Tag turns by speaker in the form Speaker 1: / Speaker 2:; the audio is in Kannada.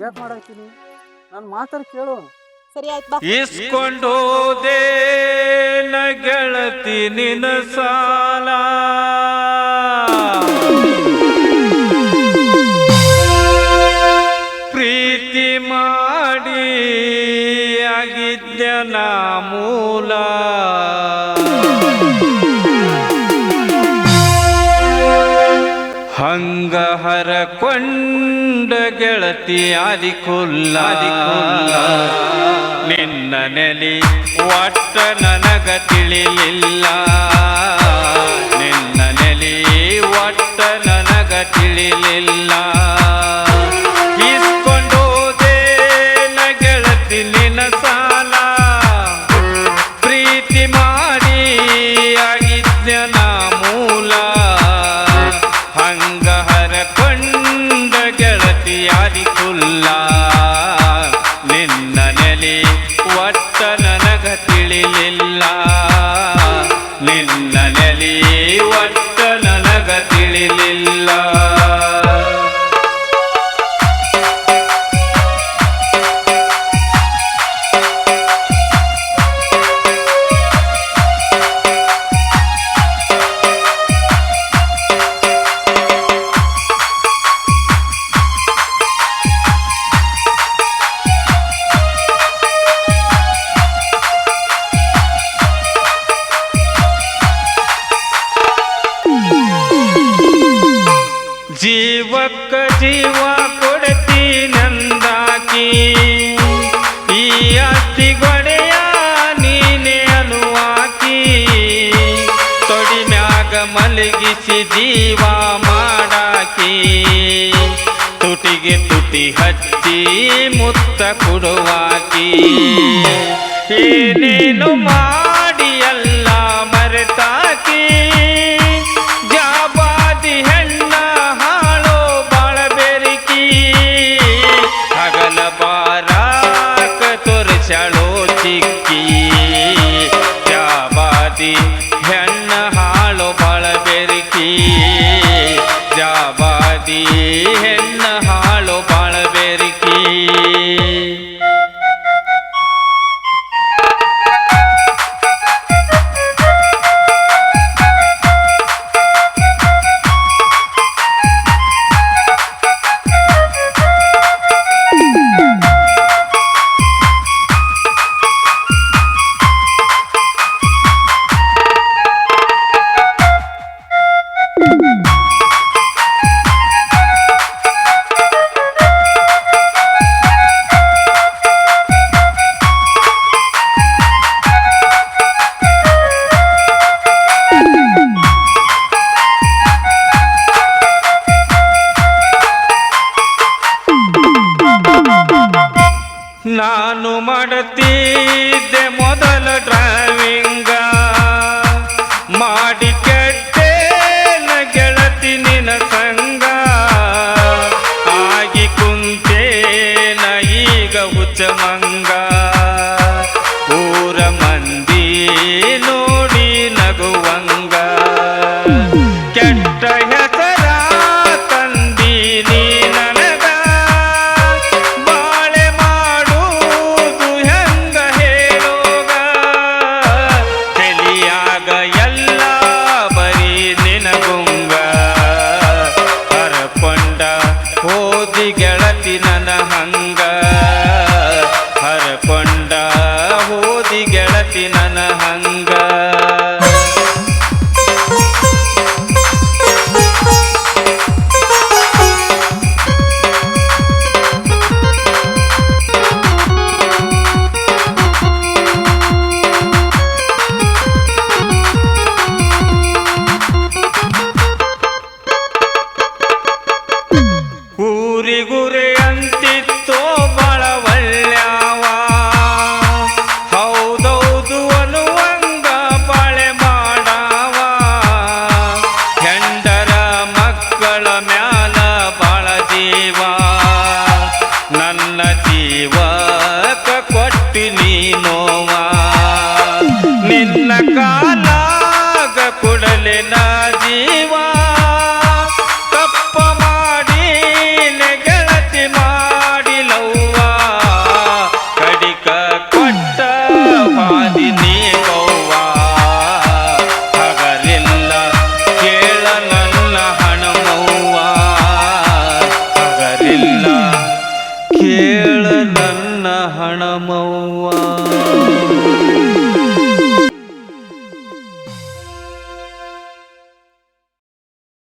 Speaker 1: ಯಾಕೆ ಮಾಡಾಕ್ತೀನಿ. ನಾನು ಮಾತಾಡಿ ಕೇಳು.
Speaker 2: ಸರಿ ಆಯ್ತು ಬಾ.
Speaker 3: ಇಸ್ಕೊಂಡೋದೆ ನ ಗೆಳತಿ ನಿನ್ನ ಸಾಲ. ಪ್ರೀತಿ ಮಾಡಿ ಆಗಿದ್ದ ನಾ ಮೂಲ. ಹಂಗ ಹರಕೊಂಡ ಗೆಳತಿ ಆದಿಕುಲ್ಲ ನಿನ್ನ ನೆಲಿ ಒಟ್ಟ ನನಗ ತಿಳಿಲಿಲ್ಲ. ನಿನ್ನ ನೆಲಿ ಒಟ್ಟ ನನಗ ತಿಳಿಲಿಲ್ಲ. ತಿಳಿಲಿಲ್ಲ ಜೀವಕ್ಕ ಜೀವ ಕೊಡ್ತೀನಂದಾಕಿ ಈ ಅತಿ ಗೊಡೆಯ ನೀನೆ ಅನುವಾಕಿ. ತೊಡಿ ಮ್ಯಾಗ ಮಲಗಿಸಿ ಜೀವ ಮಾಡಾಕಿ. ತುಟಿಗೆ ತುಟಿ ಹಚ್ಚಿ ಮುತ್ತ ಕೊಡುವಾಕಿ. ಏನೇನು ಮಾಡಿ ಹೆಣ್ಣ ಹಾಳೋ ಬಾಳ ಜಾಬಾದಿ ನಾನು ಗೆಳತಿ ನನ್ನ ಹಂಗ ಜೀವ ನನ್ನ ಹಣಮವ್ವ.